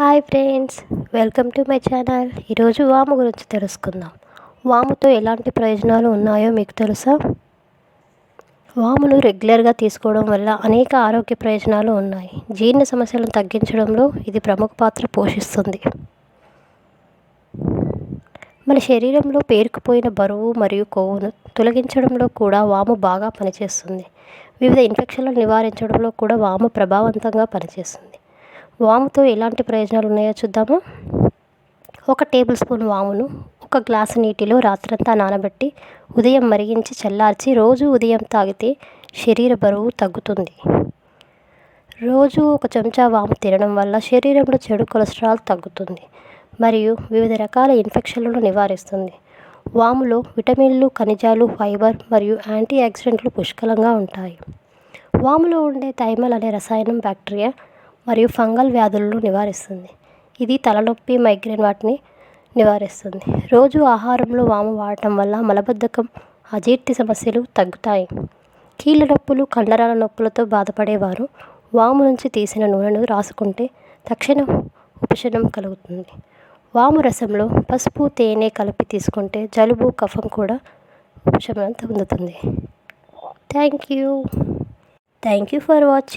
Hi friends welcome to my channel. ఈరోజు వాము గురించి తెలుసుకుందాం. వాముతో ఎలాంటి ప్రయోజనాలు ఉన్నాయో మీకు తెలుసా? వామును రెగ్యులర్గా తీసుకోవడం వల్ల అనేక ఆరోగ్య ప్రయోజనాలు ఉన్నాయి. జీర్ణ సమస్యలను తగ్గించడంలో ఇది ప్రముఖ పాత్ర పోషిస్తుంది. మన శరీరంలో పేరుకుపోయిన బరువు మరియు కొవ్వును తొలగించడంలో కూడా వాము బాగా పనిచేస్తుంది. వివిధ ఇన్ఫెక్షన్లను నివారించడంలో కూడా వాము ప్రభావవంతంగా పనిచేస్తుంది. వాముతో ఎలాంటి ప్రయోజనాలు ఉన్నాయో చూద్దాము? ఒక టేబుల్ స్పూన్ వామును ఒక గ్లాసు నీటిలో రాత్రంతా నానబెట్టి ఉదయం మరిగించి చల్లార్చి రోజు ఉదయం తాగితే శరీర బరువు తగ్గుతుంది. రోజు ఒక చెంచా వాము తినడం వల్ల శరీరంలో చెడు కొలెస్ట్రాల్ తగ్గుతుంది మరియు వివిధ రకాల ఇన్ఫెక్షన్లను నివారిస్తుంది. వాములో విటమిన్లు ఖనిజాలు ఫైబర్ మరియు యాంటీ ఆక్సిడెంట్లు పుష్కలంగా ఉంటాయి. వాములో ఉండే థైమల్ అనే రసాయనం బ్యాక్టీరియా మరియు ఫంగల్ వ్యాధులను నివారిస్తుంది. ఇది తలనొప్పి మైగ్రేన్ వాటిని నివారిస్తుంది. రోజు ఆహారంలో వాము వాడటం వల్ల మలబద్ధకం అజీర్తి సమస్యలు తగ్గుతాయి. కీళ్ళ నొప్పులు కండరాల నొప్పులతో బాధపడేవారు వాము నుంచి తీసిన నూనెను రాసుకుంటే తక్షణం ఉపశమనం కలుగుతుంది. వాము రసంలో పసుపు తేనె కలిపి తీసుకుంటే జలుబు కఫం కూడా ఉపశమనం పొందుతుంది. Thank you. Thank you for watching